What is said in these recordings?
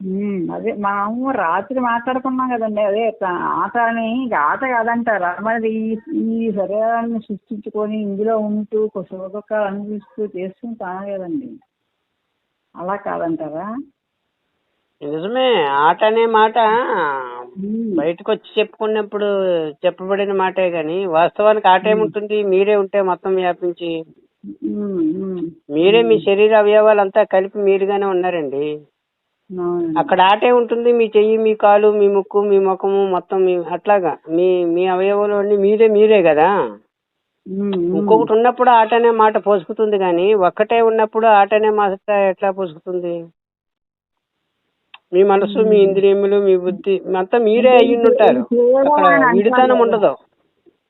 ఉమ్, అదే మనము రాత్రి మాట్లాడుకున్నాం కదండి అదే ఆట అని ఆట కాదంటారా? మరి ఈ శరీరాన్ని సృష్టించుకొని ఇందులో ఉంటూ సుఖదుఖాలు అనిపిస్తూ చేసుకుంటాను కదండి. అలా కాదంటారా? నిజమే ఆట అనే మాట బయటకు వచ్చి చెప్పుకున్నప్పుడు చెప్పబడిన మాటే గాని వాస్తవానికి ఆట ఏముంటుంది? మీరే ఉంటే మొత్తం వ్యాపించి మీరే మీ శరీర అవయవాలంతా కలిపి మీరుగానే ఉన్నారండి. అక్కడ ఆటే ఉంటుంది మీ చెయ్యి మీ కాలు మీ ముక్కు మీ ముఖము మొత్తం మీ అట్లాగా. మీ మీ అవయవాలు అన్ని మీరే మీరే కదా ఇంకొకటి ఉన్నప్పుడు ఆట అనే మాట పొసుకుతుంది కానీ ఒక్కటే ఉన్నప్పుడు ఆట అనే మాట ఎట్లా పొసుకుతుంది? మీ మనసు మీ ఇంద్రియములు మీ బుద్ధి అంతా మీరే అయ్యి ఉంటారు అక్కడ విడితనం ఉండదు.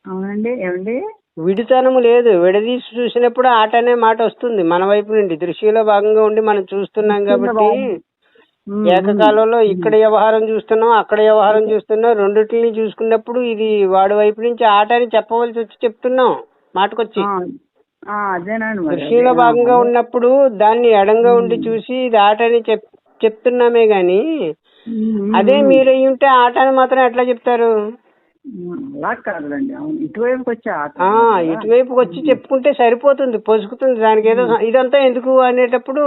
అవునండి ఏమండి? విడితనము లేదు. విడదీసి చూసినప్పుడు ఆట అనే మాట వస్తుంది. మన వైపు నుండి దృశ్యంలో భాగంగా ఉండి మనం చూస్తున్నాం కాబట్టి ఏకకాలంలో ఇక్కడ వ్యవహారం చూస్తున్నాం అక్కడ వ్యవహారం చూస్తున్నాం రెండిటిని చూసుకున్నప్పుడు ఇది వాడి వైపు నుంచి ఆట అని చెప్పవలసి వచ్చి చెప్తున్నాం మాటకొచ్చి. దృశ్యంలో భాగంగా ఉన్నప్పుడు దాన్ని ఎడంగా ఉండి చూసి ఇది ఆట అని చెప్ చెప్తున్నామే గాని అదే మీరయ్యి ఉంటే ఆట అని మాత్రం ఎట్లా చెప్తారు? అలా కాదులేండి అవును. ఇటువైపుకి వచ్చే ఆ ఇటువైపుకి వచ్చి చెప్పుకుంటే సరిపోతుంది పొసుకుతుంది దానికి ఏదో ఇదంతా ఎందుకు అనేటప్పుడు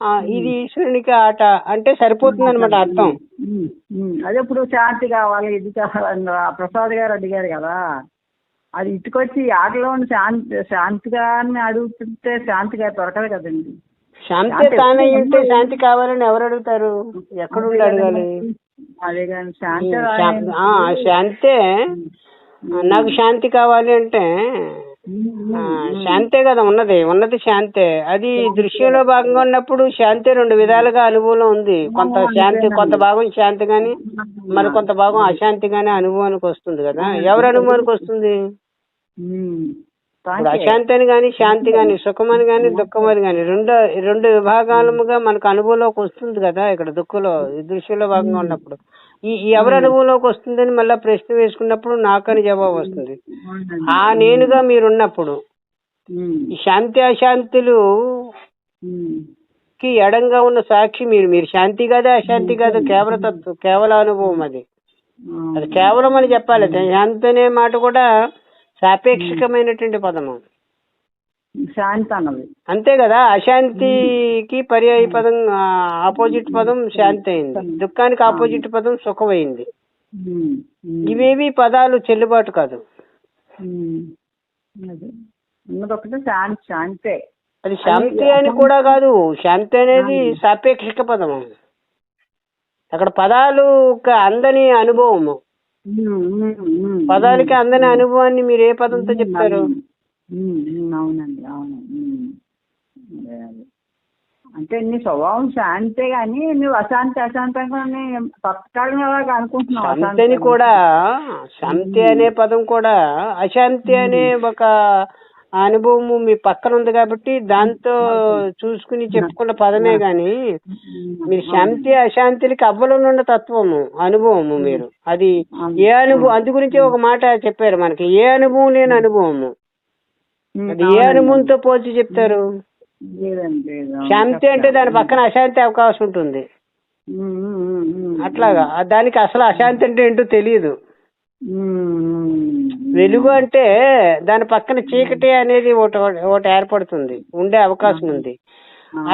ఆ, ఇది ఈశ్వరునికి ఆట అంటే సరిపోతుంది అనమాట అర్థం. ఉమ్, ఉమ్. అదే ఇప్పుడు శాంతి కావాలి ఇది కావాలని రా- ప్రసాద్ గారు అడిగారు కదా. అది ఇటుకొచ్చి ఆటలో శాంతి శాంతి గారిని అడుగుతుంటే శాంతి గారు దొరకదు కదండి. శాంతి తానై ఉంటే శాంతి కావాలని ఎవరు అడుగుతారు? ఎక్కడుండి అడగాలి? అదే కానీ శాంతి ఆ, శాంతే. నాకు శాంతి కావాలి అంటే ఆ, శాంతే కదా ఉన్నది ఉన్నది శాంతే. అది దృశ్యంలో భాగంగా ఉన్నప్పుడు శాంతి రెండు విధాలుగా అనుభవంలో ఉంది. కొంత శాంతి కొంత భాగం శాంతి గాని మరి కొంత భాగం అశాంతి గాని అనుభవానికి వస్తుంది కదా. ఎవరి అనుభవానికి వస్తుంది? ఉమ్. ఇప్పుడు అశాంతి అని గాని శాంతి గాని సుఖం అని గాని దుఃఖం అని గాని రెండు రెండు విభాగాలుగా మనకు అనుభవంలోకి వస్తుంది కదా ఇక్కడ దుఃఖంలో దృశ్యంలో భాగంగా ఉన్నప్పుడు. ఈ ఎవరి అనుభవంలోకి వస్తుందని మళ్ళీ ప్రశ్న వేసుకున్నప్పుడు నాకని జవాబు వస్తుంది. ఆ నేనుగా మీరున్నప్పుడు ఈ శాంతి అశాంతులు. కి ఎడంగా ఉన్న సాక్షి మీరు. మీరు శాంతి కాదు అశాంతి కాదు? కేవల తత్వం కేవల అనుభవం అది. అది కేవలం అని చెప్పాలి. శాంతి అనే మాట కూడా సాపేక్షకమైనటువంటి పదము. శాంతి అన్నది అంతే కదా అశాంతికి పర్యాయ పదం ఆపోజిట్ పదం శాంతి అయింది. దుఃఖానికి ఆపోజిట్ పదం సుఖమైంది ఇవేవి పదాలు చెల్లుబాటు కాదు. ఒకటి శాంతి శాంతే. అది శాంతి అని కూడా కాదు. శాంతి అనేది సాపేక్షిక పదము. అక్కడ పదాలు అందని అనుభవము. పదాలకి అందని అనుభవాన్ని మీరు ఏ పదంతో చెప్తారు? అవునండి అవును. అంటే నీ స్వభావం శాంతే గాని నువ్వు అశాంతి అశాంతంగా తత్కాలంగా అనుకుంటున్నావు కూడా శాంతి అనే పదం కూడా అశాంతి అనే ఒక అనుభవము మీ పక్కన ఉంది కాబట్టి దాంతో చూసుకుని చెప్పుకున్న పదమే గాని మీరు శాంతి అశాంతికి అవ్వలనున్న తత్వము అనుభవము మీరు. అది ఏ అనుభవం అందు గురించి ఒక మాట చెప్పారు మనకి. ఏ అనుభవం లేని అనుభవము. అది ఏ అనుభవంతో పోల్చి చెప్తారు? శాంతి అంటే దాని పక్కన అశాంతి అవకాశం ఉంటుంది. అట్లాగా. ఆ దానికి అసలు అశాంతి అంటే ఏంటో తెలియదు. వెలుగు అంటే దాని పక్కన చీకటి అనేది ఒకటి ఒకటి ఏర్పడుతుంది ఉండే అవకాశం ఉంది.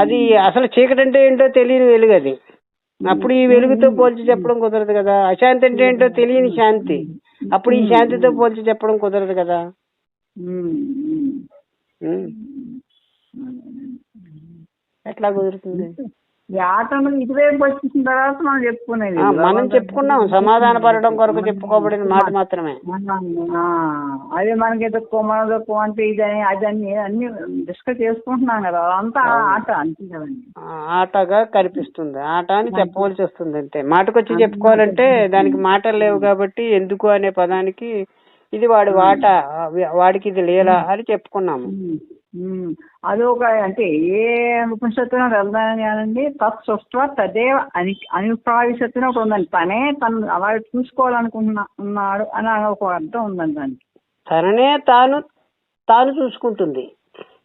అది అసలు చీకటి అంటే ఏంటో తెలియని వెలుగు అది. అప్పుడు ఈ వెలుగుతో పోల్చి చెప్పడం కుదరదు కదా. అశాంతి అంటే ఏంటో తెలియని శాంతి. అప్పుడు ఈ శాంతితో పోల్చి చెప్పడం కుదరదు కదా. ఎట్లా కుదురుతుంది? అన్నది ఇటువైపు వచ్చేసిన తర్వాత మనం చెప్పుకునేది మనం చెప్పుకున్నాం సమాధాన పడడం కొరకు చెప్పుకోబడిన మాట మాత్రమే. ఆ, అదే మనకి దుఃఖం మన అంటే ఇదని అదని అన్ని డిస్కస్ చేసుకుంటున్నాం కదా అదంతా ఆట అంతే కదండి. ఆటగా కనిపిస్తుంది. ఆట అని చెప్పవలసి వస్తుంది అంతే. మాటకొచ్చి చెప్పుకోవాలంటే దానికి మాటలు లేవు కాబట్టి ఎందుకు అనే పదానికి ఇది వాడి వాట వాడికి ఇది లేలా అని చెప్పుకున్నాము. ఉమ్, ఉమ్. అది ఒక అంటే ఏ ఉపనిషత్తున వెళ్దామని కానండి తత్ సృష్ట తదేవ అని అనిప్రావిశత్తున ఒకటి ఉందండి. తనే తను అలా చూసుకోవాలనుకుంటున్నా ఉన్నాడు అని ఒక అర్థం ఉందండి దానికి. తననే తాను తాను చూసుకుంటుంది.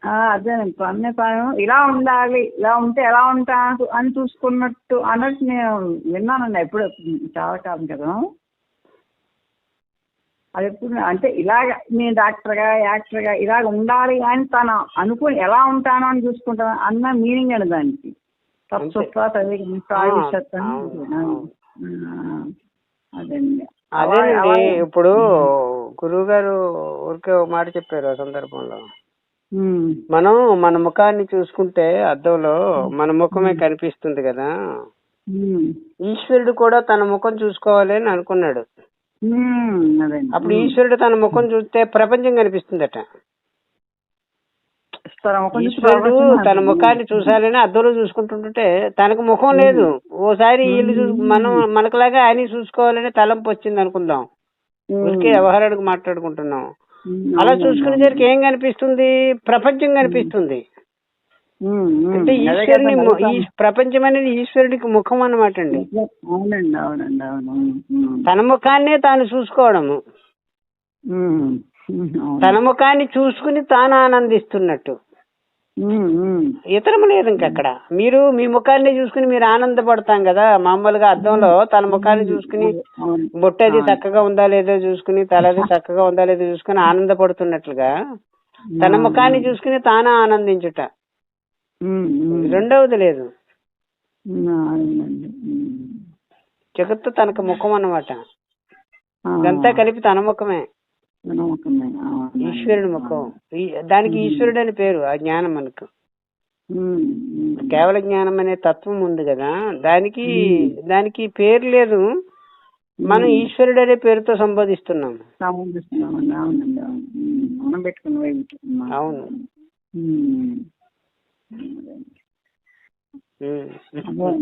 ఆ, అదేనండి. పన్ను పను ఇలా ఉండాలి ఇలా ఉంటే ఎలా ఉంటా అని చూసుకున్నట్టు అన్నట్టు నేను విన్నానండి ఎప్పుడు చాలా కాలం కదా అది ఎప్పుడు అంటే ఇలాగ నేను డాక్టర్గా యాక్టర్గా ఇలాగ ఉండాలి అని తను అనుకుని ఎలా ఉంటానో అని చూసుకుంటాను అన్న మీనింగ్ అండి దానికి. తప్పు తల్లి. అదండి అదేనండి. ఇప్పుడు గురువు గారు ఊరికే ఒక మాట చెప్పారు ఆ సందర్భంలో. మనం మన ముఖాన్ని చూసుకుంటే అద్దంలో మన ముఖమే కనిపిస్తుంది కదా. ఈశ్వరుడు కూడా తన ముఖం చూసుకోవాలి అని అనుకున్నాడు. అప్పుడు ఈశ్వరుడు తన ముఖం చూస్తే ప్రపంచం కనిపిస్తుందట. ఈశ్వరుడు తన ముఖాన్ని చూసాలని అద్దంలో చూసుకుంటుంటే తనకు ముఖం లేదు. ఓసారి వీళ్ళు మనం మనకులాగా ఆయన చూసుకోవాలని తలంపు వచ్చింది అనుకుందాం. ఊరికే వ్యవహారానికి మాట్లాడుకుంటున్నాం. అలా చూసుకునేసరికి ఏం కనిపిస్తుంది? ప్రపంచం కనిపిస్తుంది. అంటే ఈశ్వరుని ఈ ప్రపంచం అనేది ఈశ్వరుడికి ముఖం అన్నమాట అండి అవునండి అవునండి అవును. తన ముఖాన్నే తాను చూసుకోవడము. తన ముఖాన్ని చూసుకుని తాను ఆనందిస్తున్నట్టు. ఉమ్, ఉమ్, ఇతరం లేదు ఇంకక్కడ మీరు మీ ముఖాన్ని చూసుకుని మీరు ఆనందపడతాం కదా. మామూలుగా అద్దంలో తన ముఖాన్ని చూసుకుని బొట్టది చక్కగా ఉందా లేదో చూసుకుని తలది చక్కగా ఉందా లేదో చూసుకుని ఆనందపడుతున్నట్లుగా తన ముఖాన్ని చూసుకుని తాను ఆనందించుట. రెండవది లేదు. జగత్తు తనకు ముఖం అన్నమాట. ఇదంతా కలిపి తన ముఖమే. ఈశ్వరుడి ముఖం. దానికి ఈశ్వరుడు అని పేరు ఆ జ్ఞానం మనకు. కేవల జ్ఞానం అనే తత్వం ఉంది కదా. దానికి దానికి పేరు లేదు. మనం ఈశ్వరుడు అనే పేరుతో సంబోధిస్తున్నాం. సంబంధిస్తున్నామండి అవునండి అవును.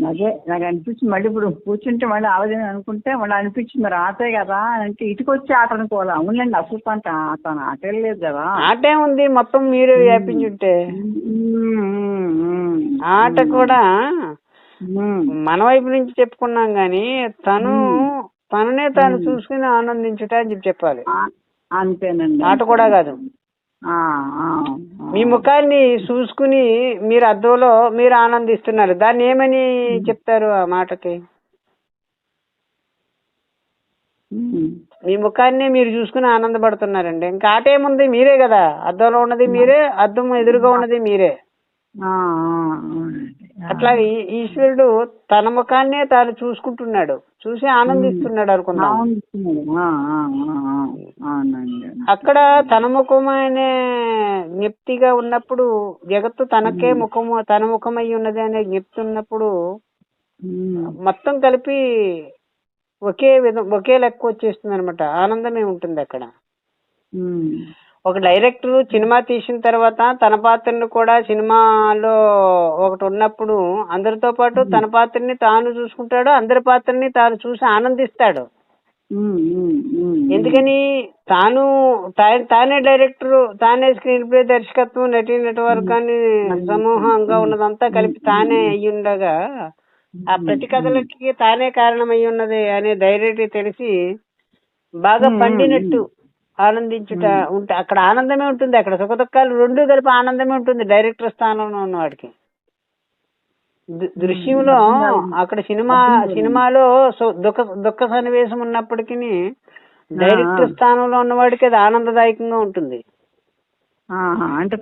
అదే నాకు అనిపించింది మళ్ళీ ఇప్పుడు కూర్చుంటే మళ్ళీ ఆలోచన అనుకుంటే మళ్ళీ అనిపించింది మరి ఆటే కదా అంటే ఇటుకొచ్చి ఆట అనుకోవాలి. అవునులేండి అసలు తన తన ఆటే లేదు కదా. ఆటే ఉంది మొత్తం మీరే వ్యాపించుంటే. ఆట కూడా మన వైపు నుంచి చెప్పుకున్నాం గాని తను తననే తాను చూసుకుని ఆనందించుట అని చెప్పి చెప్పాలి. అంతేనండి ఆట కూడా కాదు. మీ ముఖాన్ని చూసుకుని మీరు అద్దంలో మీరు ఆనందిస్తున్నారు. దాన్ని ఏమని చెప్తారు ఆ మాటకి. మీ ముఖాన్ని మీరు చూసుకుని ఆనందపడుతున్నారండి. ఇంకా ఆట ఏముంది? మీరే కదా. అద్దంలో ఉన్నది మీరే అద్దం ఎదురుగా ఉన్నది మీరే. అట్లా ఈశ్వరుడు తన ముఖాన్నే తాను చూసుకుంటున్నాడు. చూసి ఆనందిస్తున్నాడు అనుకుందాం. అక్కడ తన ముఖం అనే జ్ఞప్తిగా ఉన్నప్పుడు జగత్తు తనకే ముఖము తన ముఖమై ఉన్నది అనే జ్ఞప్తి ఉన్నప్పుడు మొత్తం కలిపి ఒకే విధం ఒకే లెక్క వచ్చేస్తుంది అనమాట ఆనందమే ఉంటుంది అక్కడ. ఒక డైరెక్టర్ సినిమా తీసిన తర్వాత తన పాత్రను కూడా సినిమాలో ఒకటి ఉన్నప్పుడు అందరితో పాటు తన పాత్రని తాను చూసుకుంటాడు అందరి పాత్రని తాను చూసి ఆనందిస్తాడు. ఎందుకని తాను తానే డైరెక్టర్ తానే స్క్రీన్ ప్లే దర్శకత్వం నటి నటవర్గాన్ని సమూహంగా ఉన్నదంతా కలిపి తానే అయ్యి ఉండగా ఆ ప్రతి కథలకి తానే కారణం అయి ఉన్నది అనే ధైర్యం తెలిసి బాగా పండినట్టు ఆనందించుట ఉంటే అక్కడ ఆనందమే ఉంటుంది అక్కడ సుఖ దుఃఖాలు రెండు కలిపి ఆనందమే ఉంటుంది డైరెక్టర్ స్థానంలో ఉన్నవాడికి. దృశ్యంలో అక్కడ సినిమా సినిమాలో దుఃఖ దుఃఖ సన్నివేశం ఉన్నప్పటికీ డైరెక్టర్ స్థానంలో ఉన్నవాడికి అది ఆనందదాయకంగా ఉంటుంది. అంటే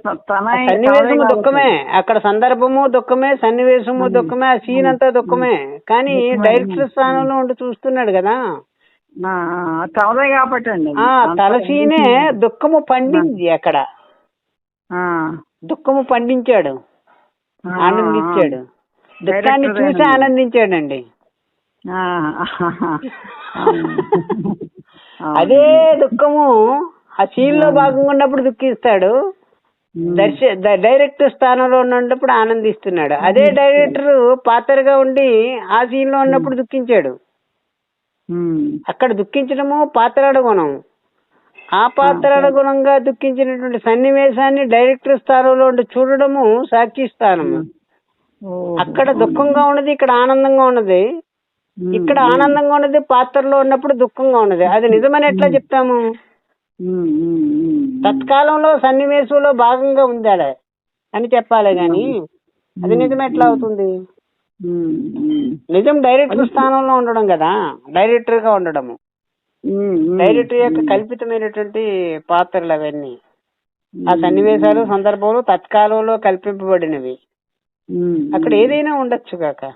సన్నివేశము దుఃఖమే అక్కడ సందర్భము దుఃఖమే సన్నివేశము దుఃఖమే ఆ సీన్ అంతా దుఃఖమే. కానీ డైరెక్టర్ స్థానంలో ఉండి చూస్తున్నాడు కదా. తనదే కాబట్టి అండి ఆ తల సీనే దుఃఖము పండింది అక్కడ. ఆ, దుఃఖము పండించాడు. ఆనందించాడు. దుఃఖాన్ని చూసి ఆనందించాడండి. అదే దుఃఖము ఆ సీన్లో భాగంగా ఉన్నప్పుడు దుఃఖిస్తాడు. దర్శ డైరెక్టర్ స్థానంలో ఉన్నప్పుడు ఆనందిస్తున్నాడు. అదే డైరెక్టర్ పాత్రగా ఉండి ఆ సీన్లో ఉన్నప్పుడు దుఃఖించాడు. అక్కడ దుఃఖించడము పాత్రాడ గుణం ఆ పాత్రాడ గుణంగా దుఃఖించినటువంటి సన్నివేశాన్ని డైరెక్టర్ స్థానంలో ఉండి చూడడము సాక్షి స్థానము అక్కడ దుఃఖంగా ఉన్నది ఇక్కడ ఆనందంగా ఉన్నది. ఇక్కడ ఆనందంగా ఉన్నది పాత్రలో ఉన్నప్పుడు దుఃఖంగా ఉన్నది. అది నిజమని ఎట్లా చెప్తాము. తత్కాలంలో సన్నివేశంలో భాగంగా ఉంది ఆడ అని చెప్పాలి గాని అది నిజం ఎట్లా అవుతుంది? నిజం డైరెక్టర్ స్థానంలో ఉండడం కదా డైరెక్టర్గా ఉండడము డైరెక్టర్ యొక్క కల్పితమైనటువంటి పాత్రలు అవన్నీ. ఆ సన్నివేశాలు సందర్భాలు తత్కాలంలో కల్పింపబడినవి. అక్కడ ఏదైనా ఉండొచ్చు కాక.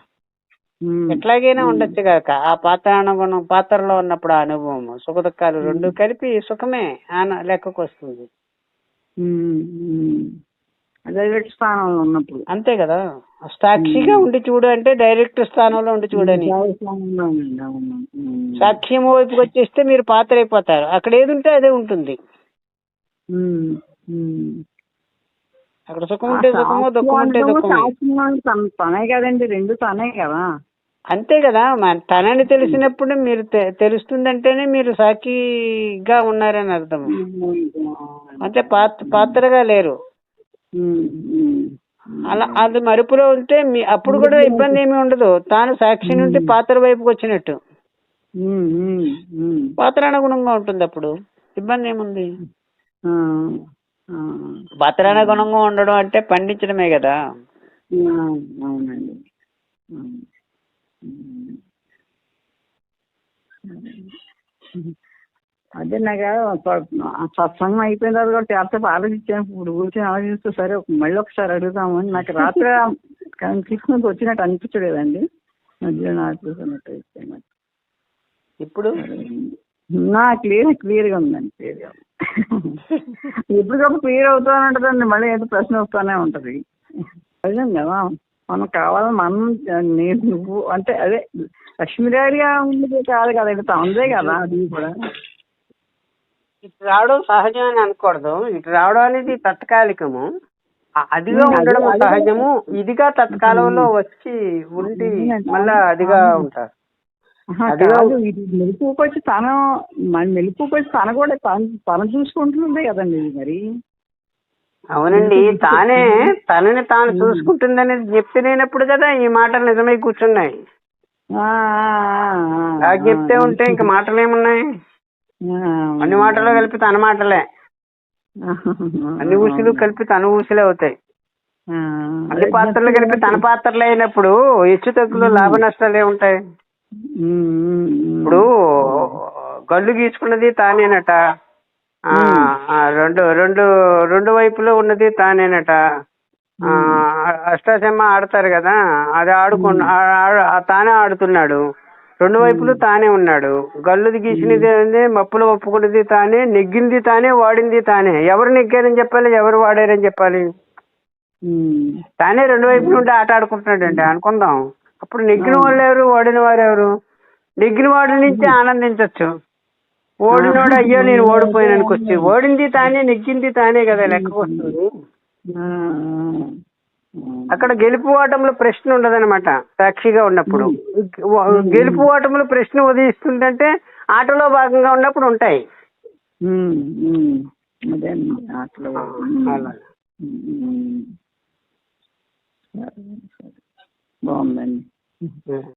ఎట్లాగైనా ఉండొచ్చు కాక. ఆ పాత్ర అనుగుణం పాత్రలో ఉన్నప్పుడు ఆ అనుభవం సుఖ దుఃఖాలు రెండు కలిపి సుఖమే ఆన లెక్కకు వస్తుంది. డైరెక్ట్ స్థానంలో ఉన్నప్పుడు. అంతే కదా? సాక్షిగా ఉండి చూడు అంటే డైరెక్ట్ స్థానంలో ఉండి చూడని. సాక్ష్యం వైపుకి వచ్చేస్తే మీరు పాత్ర అయిపోతారు అక్కడ ఏది ఉంటే అదే ఉంటుంది. అక్కడ సుఖం ఉంటే సుఖము దుఃఖం ఉంటే సాక్షిగా తన- కదండి రెండు తనే కదా. అంతే కదా? తనని తెలిసినప్పుడు మీరు తెలుస్తుందంటేనే మీరు సాక్షిగా ఉన్నారని అర్థం అంటే పాత్ర పాత్రగా లేరు. అలా అది మరుపులో ఉంటే మీ అప్పుడు కూడా ఇబ్బంది ఏమీ ఉండదు. తాను సాక్షి నుండి పాత్ర వైపుకి వచ్చినట్టు. పాత్ర అనుగుణంగా ఉంటుంది అప్పుడు. ఇబ్బంది ఏముంది? ఆ. పాత్రానుగుణంగా ఉండడం అంటే పండించడమే కదా. అవునండి. అవును. అదే నాకు సత్సంగం అయిపోయిన తర్వాత కూడా తేలితే ఆలోచించాను. ఇప్పుడు కూర్చొని ఆలోచిస్తూ సరే మళ్ళీ ఒకసారి అడుగుదామని. నాకు రాత్రి తీసుకుని వచ్చినట్టు అనిపించలేదండి. మధ్యలో ఆలోచిస్తున్నట్టు అయిపోయింది నాకు. ఇప్పుడు? నా క్లియర్ క్లియర్గా ఉందండి క్లియర్గా ఎప్పటికప్పుడు క్లియర్ అవుతూనే ఉంటుందండి మళ్ళీ ఏదో ప్రశ్న వస్తూనే ఉంటది. నిజం కదా మనం కావాలని మనం నేను నువ్వు అంటే అదే లక్ష్మీరాడిగా ఉండేది కాదు కదండి తనదే కదా అది కూడా. ఇటు రావడం సహజం అని అనకూడదు. ఇటు రావడం అనేది తత్కాలికము. అదిగా ఉండడం సహజము. ఇదిగా తత్కాలంలో వచ్చి ఉండి మళ్ళా అదిగా ఉంటారు. ఆహా, అదిగా- కాదు ఇది మెలుపుకి వచ్చి తను మన మెలుపుకి వచ్చి తన కూడా తను తను చూసుకుంటుంది కదండి మరి. అవునండి తానే తనని తాను చూసుకుంటుందనేది చెప్తేనేనప్పుడు కదా ఈ మాటలు నిజమై కూర్చున్నాయి. చెప్తే ఉంటే ఇంక మాటలు ఏమున్నాయి అన్ని మాటలు కలిపి తన మాటలే. అన్ని ఊసులు కలిపి తన ఊసులే అవుతాయి. అన్ని పాత్రలు కలిపి తన పాత్రలు అయినప్పుడు హెచ్చు తగ్గులు లాభ నష్టాలు ఉమ్. ఇప్పుడు గల్లు గీచుకున్నది తానేనట. రెండు రెండు రెండు వైపులో ఉన్నది తానేనట. ఆ, అష్టాచమ్మ ఆడతారు కదా అది ఆడుకు తానే ఆడుతున్నాడు. రెండు వైపులు తానే ఉన్నాడు. గల్లుది గీసినది మప్పులు ఒప్పుకున్నది తానే నెగ్గింది తానే వాడింది తానే. ఎవరు నెగ్గారని చెప్పాలి ఎవరు వాడారని చెప్పాలి. తానే రెండు వైపుల నుండి ఆట ఆడుకుంటున్నాడండి అనుకుందాం. అప్పుడు నెగ్గిన వాళ్ళు ఎవరు? ఓడిన వారు ఎవరు? నెగ్గిన వాడి నుంచి ఆనందించవచ్చు ఓడినోడు అయ్యో నేను ఓడిపోయాను అనుకొచ్చి ఓడింది తానే నెగ్గింది తానే కదా లెక్కకు వస్తుంది. అక్కడ గెలుపు ఓటములు ప్రశ్న ఉండదన్నమాట సాక్షిగా ఉన్నప్పుడు. గెలుపు ఓటములు ప్రశ్న ఉదయిస్తుందంటే ఆటలో భాగంగా ఉన్నప్పుడు ఉంటాయి. బాగుందండి.